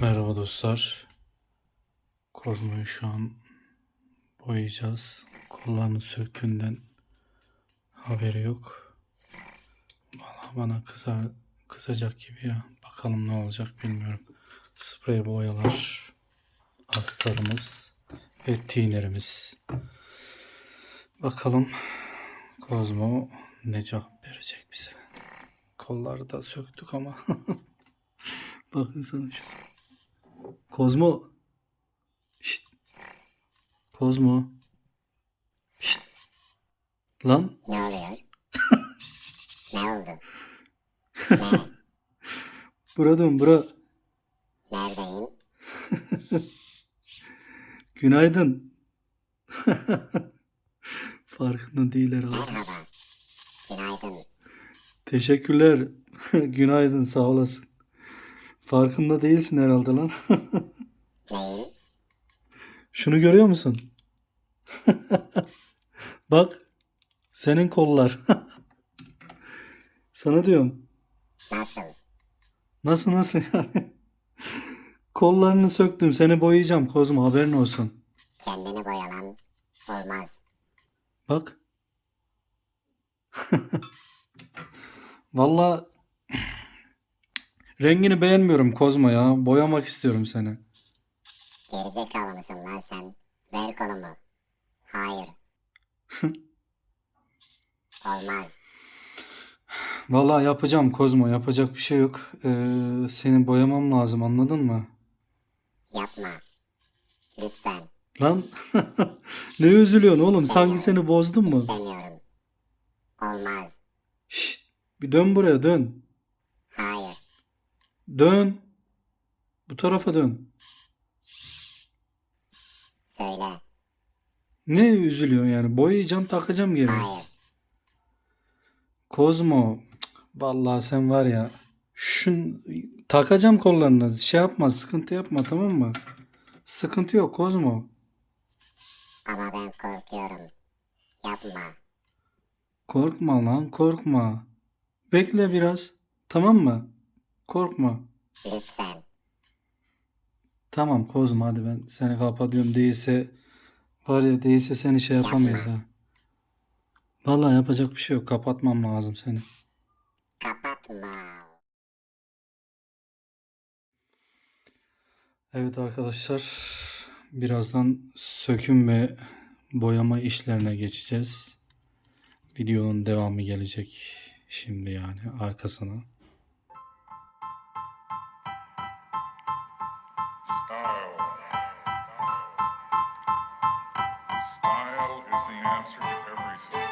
Merhaba dostlar. Kozmo'yu şu an boyayacağız. Kollarını söktüğünden haberi yok. Valla bana kızar, kızacak gibi ya. Bakalım ne olacak bilmiyorum. Sprey boyalar, astarımız ve tinerimiz. Bakalım Kozmo ne cevap verecek bize. Kolları da söktük ama bakın sana şu. Kozmo. Şşt. Kozmo. Şşt. Lan Ne oluyor? ne oldu? Ne? bura dön bura. Neredeyim? Günaydın. Farkında değil herhalde. Merhaba. Günaydın. Teşekkürler. Günaydın sağ olasın. Farkında değilsin herhalde lan. Şunu görüyor musun? Bak. Senin kollar. Sana diyorum. Nasıl? Nasıl nasıl yani? Kollarını söktüm. Seni boyayacağım Kozmo haberin olsun. Kendini boyalan olmaz. Bak. Valla rengini beğenmiyorum Kozmo ya. Boyamak istiyorum seni. Gerizekalı mısın lan sen? Ver kolumu. Hayır. olmaz. Valla yapacağım Kozmo. Yapacak bir şey yok. Ee, seni boyamam lazım anladın mı? Yapma. Lütfen. Lan ne üzülüyorsun oğlum? Sanki seni bozdum mu? İstemiyorum. Olmaz. Şşt, bir dön buraya dön. Dön. Bu tarafa dön. Söyle. Ne üzülüyorsun yani? Boyayacağım takacağım geri. Hayır. Kozmo. Vallahi sen var ya. Şun takacağım kollarını. Şey yapma, sıkıntı yapma tamam mı? Sıkıntı yok Kozmo. Ama ben korkuyorum. Yapma. Korkma lan, korkma. Bekle biraz. Tamam mı? Korkma. Lütfen. Tamam Kozmo hadi ben seni kapatıyorum. Değilse var ya değilse seni şey yapamayız ha. Vallahi yapacak bir şey yok. Kapatmam lazım seni. Kapatma. Evet arkadaşlar, birazdan söküm ve boyama işlerine geçeceğiz. Videonun devamı gelecek şimdi yani arkasına. Style is the answer to everything.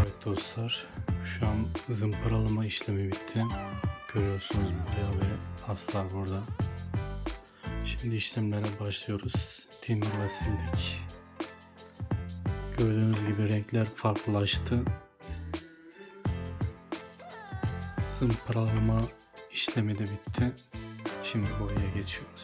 Evet dostlar, şu an zımparalama işlemi bitti. Görüyorsunuz boya ve aslar burada. Şimdi işlemlere başlıyoruz. Tinder'la sildik. Gördüğünüz gibi renkler farklılaştı. Zımparalama işlemi de bitti. Şimdi boyaya geçiyoruz.